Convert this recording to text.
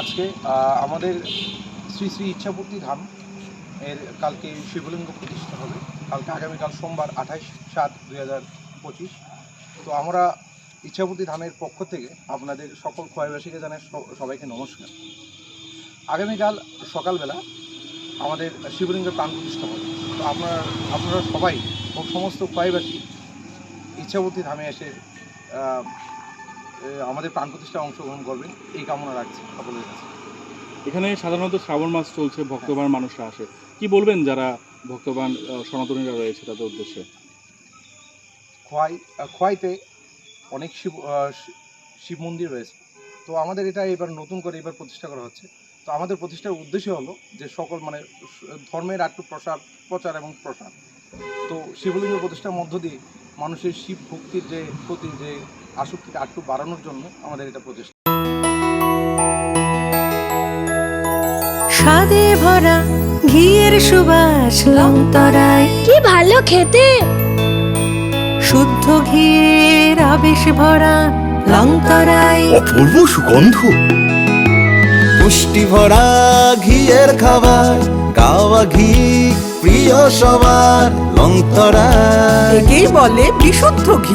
আজকে আমাদের শ্রী শ্রী ইচ্ছাপূর্তি ধাম এর কালকে শিবলিঙ্গ প্রতিষ্ঠা হবে। কালকে আগামীকাল সোমবার আঠাইশ সাত দুই হাজার পঁচিশ। তো আমরা ইচ্ছাপূর্তি ধামের পক্ষ থেকে আপনাদের সকল ক্ষয়বাসীকে জানাই সবাইকে নমস্কার। আগামীকাল সকালবেলা আমাদের শিবলিঙ্গের প্রাণ প্রতিষ্ঠা হবে। তো আপনারা আপনারা সবাই ও সমস্ত ক্ষয়বাসী ইচ্ছাপূর্তি ধামে এসে আমাদের প্রাণ প্রতিষ্ঠায় অংশগ্রহণ করবেন। এই কামনা রাখছি সকলের কাছে। এখানে সাধারণত শ্রাবণ মাস চলছে ভক্তবান মানুষরা আসে। কি বলবেন যারা ভক্তবান সনাতনীরা রয়েছে তাদের উদ্দেশ্যে? খোয়াই খোয়াইতে অনেক শিব শিব মন্দির রয়েছে। তো আমাদের এটা এবার নতুন করে এবার প্রতিষ্ঠা করা হচ্ছে। তো আমাদের প্রতিষ্ঠার উদ্দেশ্য হলো যে সকল মানে ধর্মের একটু প্রসার প্রচার এবং প্রসার। তো শিবলিঙ্গ প্রতিষ্ঠার মধ্য দিয়ে মানুষের শিব ভক্তির যে প্রতি যে আসক্তিটা একটু বাড়ানোর জন্য আমাদের এটা প্রচেষ্টা। স্বাদে ভরা ঘিয়ের সুবাস লংতরায়। কি ভালো খেতে। শুদ্ধ ঘিয়ের আবেশ ভরা লংতরায়। অপূর্ব সুগন্ধ। পুষ্টি ভরা ঘিয়ের খাবার কাওয়া ঘি প্রিয় সবার লংতরা একেই বলে বিশুদ্ধ ঘি।